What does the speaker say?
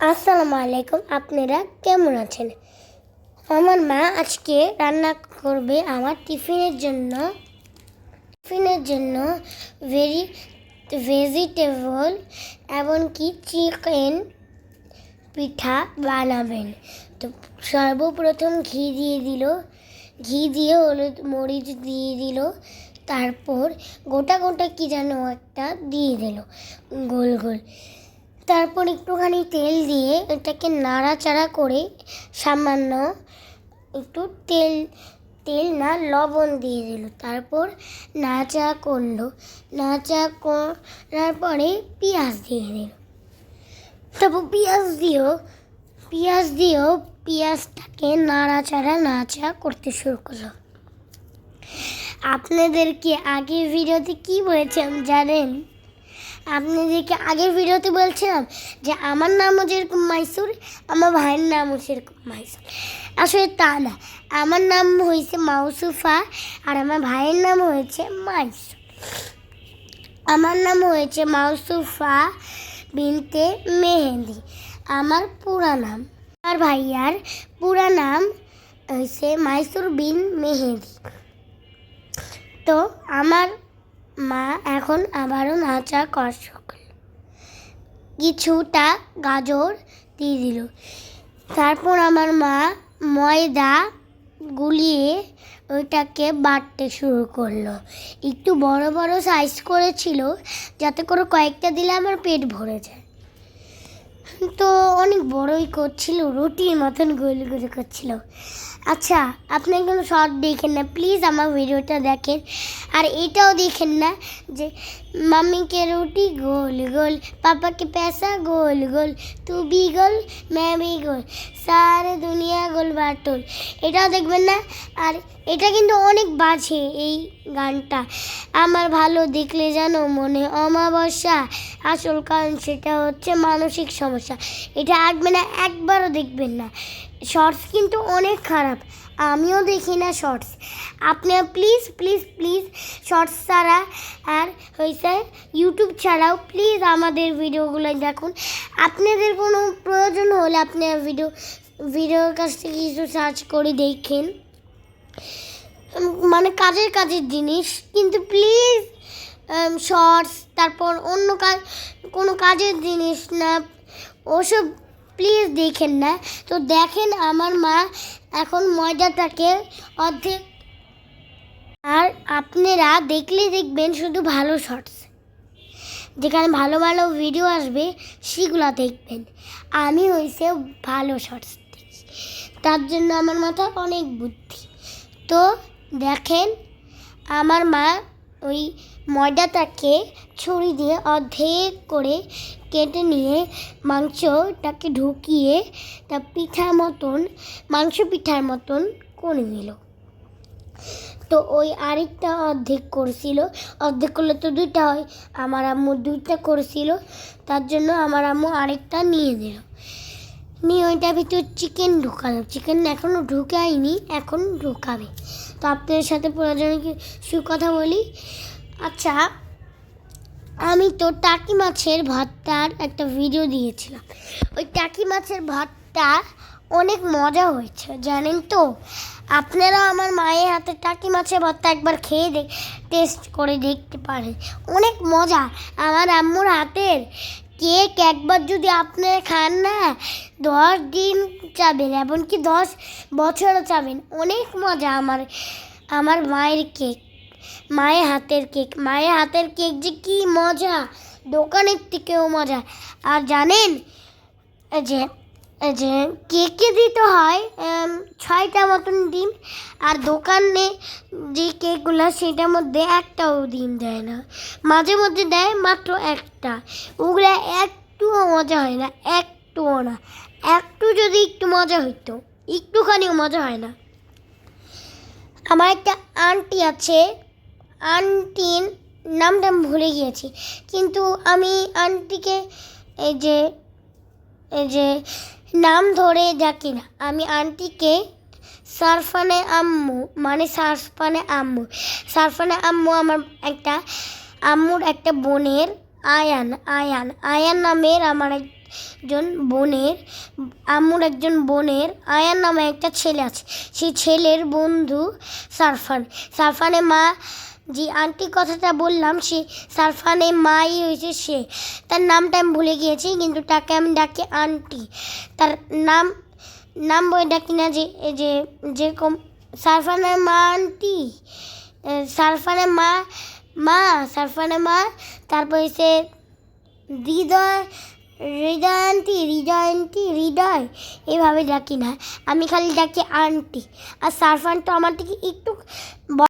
আসসালামু আলাইকুম, আপনারা কেমন আছেন? আমার মা আজকে রান্না করবে আমার টিফিনের জন্য। টিফিনের জন্য ভেরি ভেজিটেবল এমনকি চিকেন পিঠা বানাবেন। তো সর্বপ্রথম ঘি দিয়ে দিল। ঘি দিয়ে হলুদ মরিচ দিয়ে দিল। তারপর গোটা গোটা কি যেন একটা দিয়ে দিল। গোল গোল। তারপর একটুখানি তেল দিয়ে এটাকে নাড়াচাড়া করে সামান্য একটু তেল তেল না, লবণ দিয়ে দিল। তারপর নাচা করল। নাচা করার পরে পেঁয়াজ দিয়ে দিল। তারপর পেঁয়াজ দিয়েও পেঁয়াজ দিয়েও পেঁয়াজটাকে নাড়াচাড়া নাচা করতে শুরু করল। আপনাদেরকে আগের ভিডিওতে কি বলেছিলাম জানেন? আপনাদেরকে আগের ভিডিওতে বলছিলাম যে আমার নামও যেরকম মাইসুর, আমার ভাইয়ের নামও সেরকম মাইসুর। আসলে তা না, আমার নাম হয়েছে মাউসুফা আর আমার ভাইয়ের নাম হয়েছে মাইসুর। আমার নাম হয়েছে মাউসুফা বিনতে মেহেন্দি। আমার পুরা নাম আর ভাইয়ার পুরা নাম হয়েছে মাইসুর বিন মেহেদি তো আমার মা এখন আবারও নাচা করা কিছুটা গাজর দিয়ে দিল। তারপর আমার মা ময়দা গুলিয়ে ওইটাকে বাটতে শুরু করল। একটু বড় বড় সাইজ করেছিল, যাতে করে কয়েকটা দিলে আমার পেট ভরে যায়। তো অনেক বড়ই করছিল, রুটির মতন গোল গোল করছিল। আচ্ছা আপনি কোনো শর্ট দেখেন না প্লিজ আমার ভিডিওটা দেখেন। আর এটাও দেখেন না যে মাম্মিকে রুটি গোল গোল, পাপাকে पैसा গোল গোল তু বি গোল ম্যা গোল, সারে দুনিয়া গোল বাটল। এটাও দেখবেন না? আর এটা কিন্তু অনেক বাজে এই গানটা। আমার ভালো দেখলে যেন মনে অমাবস্যা। আসল কারণ সেটা হচ্ছে মানসিক সমস্যা। এটা আঁকবে না, একবারও দেখবেন না। শর্টস কিন্তু অনেক খারাপ। আমিও দেখি না শর্টস। আপনি প্লিজ প্লিজ প্লিজ শর্টস ছাড়া আর হয়েছে ইউটিউব ছাড়াও প্লিজ আমাদের ভিডিওগুলো দেখুন। আপনাদের কোনো প্রয়োজন হলে আপনারা ভিডিও, ভিডিওর কাছ থেকে কিছু সার্চ করে দেখেন। মানে কাজের কাজের জিনিস, কিন্তু প্লিজ শর্টস তারপর অন্য কাজ কোনো কাজের জিনিস না, ওসব প্লিজ দেখেন না। তো দেখেন আমার মা এখন ময়দাটাকে অর্ধেক আর আপনারা দেখলে দেখবেন শুধু ভালো শর্টস। যেখানে ভালো ভালো ভিডিও আসবে, সেগুলো দেখবেন। আমি হয়েছে ভালো শর্টস দেখি। তার জন্য আমার মাথায় অনেক বুদ্ধি। তো দেখেন, আমার মা ওই ময়দাটাকে ছুরি দিয়ে অর্ধেক করে কেটে নিয়ে মাংসটাকে ঢুকিয়ে তা পিঠা মতন, মাংস পিঠার মতন করে নিল। তো ওই আরেকটা অর্ধেক করছিল। অর্ধেক করলে তো দুইটা হয়। আমার আম্মু দুইটা করেছিল। তার জন্য আমার আম্মু আরেকটা নিয়ে দিল। নিয়ে ওইটার ভিতর চিকেন ঢুকালো। চিকেন এখনও ঢুকায়নি, এখন ঢুকাবে। তো আপনাদের সাথে প্রয়োজনে কিছু কথা বলি। আচ্ছা আমি তো টাকি মাছের ভাতটার একটা ভিডিও দিয়েছিলাম। ওই টাকি মাছের ভাতটা অনেক মজা হয়েছে, জানেন তো? আপনারা আমার মায়ের হাতে টাকি মাছের ভর্তা একবার খেয়ে দেখ টেস্ট করে দেখতে পারেন। অনেক মজা। আমার আম্মুর হাতের কেক একবার যদি আপনারা খান না, দশ দিন চাবেন, এমনকি দশ বছরও চাবেন। অনেক মজা আমার আমার মায়ের কেক মায়ের হাতের কেক মায়ের হাতের কেক যে কী মজা, দোকানের থেকেও মজা। আর জানেন যে যে কেকে দিতে হয় ছয়টা মতন ডিম, আর দোকানে যে কেকগুলো সেটার মধ্যে একটাও ডিম দেয় না। মাঝে মধ্যে দেয় মাত্র একটা। ওগুলো একটুও মজা হয় না, একটুও না। একটু যদি একটু মজা হইতো, একটুখানিও মজা হয় না। আমার একটা আন্টি আছে, আন্টির নামটা আমি ভুলে গিয়েছি। কিন্তু আমি আন্টিকে এই যে এই যে নাম ধরে ডাকি না। আমি আন্টিকে সারফানে আম্মু মানে সারফানে আম্মু। সারফানে আম্মু আমার একটা, আম্মুর একটা বোনের আয়ান আয়ান। আয়ান নামের আমার একজন বোনের, আম্মুর একজন বোনের আয়ান নামে একটা ছেলে আছে। সেই ছেলের বন্ধু সারফান। সারফানে মা যে আন্টি কথাটা বললাম, সে সারফানের মাই হয়েছে সে। তার নামটা আমি ভুলে গিয়েছি, কিন্তু তাকে আমি ডাকি আন্টি। তার নাম নাম বলে ডাকি না যে যে, যেরকম সারফানের মা আন্টি সারফানের মা মা সারফানের মা, তারপর সে হৃদয় হৃদয় আন্টি হৃদয় আন্টি, হৃদয়, এভাবে ডাকি না। আমি খালি ডাকি আন্টি। আর সারফান তো আমার থেকে একটু